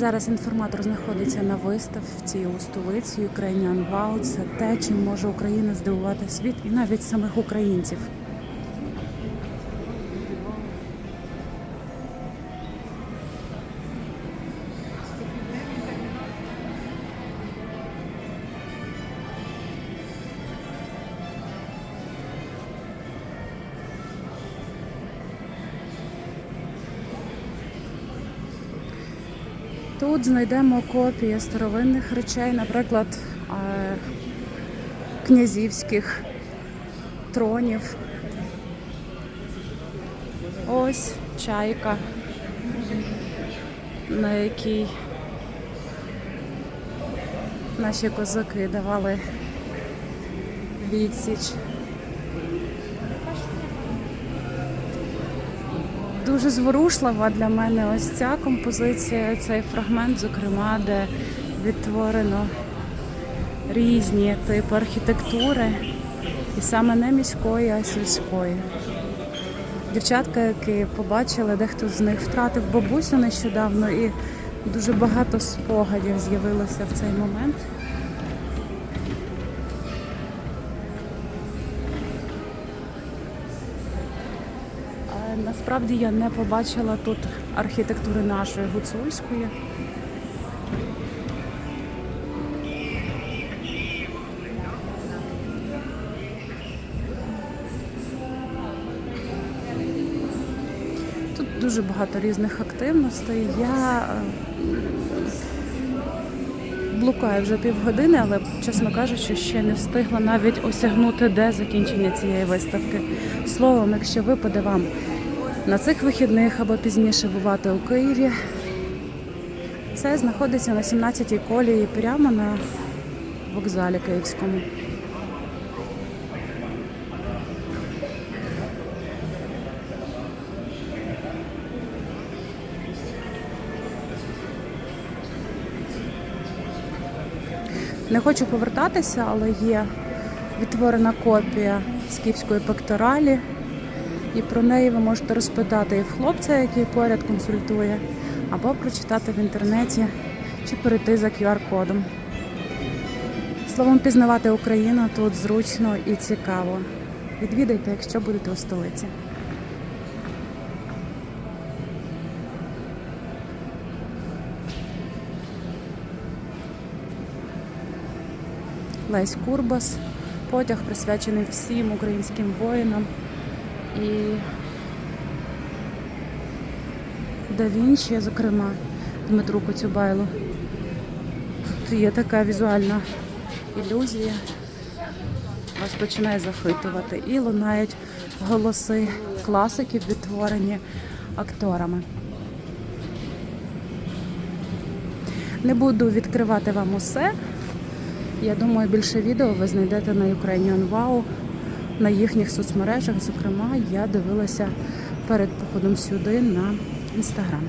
Зараз інформатор знаходиться на виставці у столиці Ukrainian Wow. Це те, чим може Україна здивувати світ і навіть самих українців. Тут знайдемо копії старовинних речей, наприклад, е, князівських тронів. Ось чайка, на якій наші козаки давали відсіч. Дуже зворушлива для мене ось ця композиція, цей фрагмент, зокрема, де відтворено різні типи архітектури, і саме не міської, а сільської. Дівчатка, які побачили, дехто з них втратив бабусю нещодавно, і дуже багато спогадів з'явилося в цей момент. Насправді я не побачила тут архітектури нашої гуцульської. Тут дуже багато різних активностей. Я е, блукаю вже півгодини, але, чесно кажучи, ще не встигла навіть осягнути, де закінчення цієї виставки. Словом, якщо випаде вам на цих вихідних або пізніше бувати у Києві, це знаходиться на 17-й колії прямо на вокзалі Київському. Не хочу повертатися, але є відтворена копія скіфської пекторалі. І про неї ви можете розпитати і в хлопця, який поряд консультує, або прочитати в інтернеті чи перейти за QR-кодом. Словом, пізнавати Україну тут зручно і цікаво. Відвідайте, якщо будете у столиці. Лесь Курбас, потяг присвячений всім українським воїнам. І Да Вінчі, зокрема, Дмитру Коцюбайлу. Тут є така візуальна ілюзія. Вас починає захитувати. І лунають голоси класиків, відтворені акторами. Не буду відкривати вам усе. Я думаю, більше відео ви знайдете на Ukrainian Wow, на їхніх соцмережах. Зокрема, я дивилася перед походом сюди на інстаграм.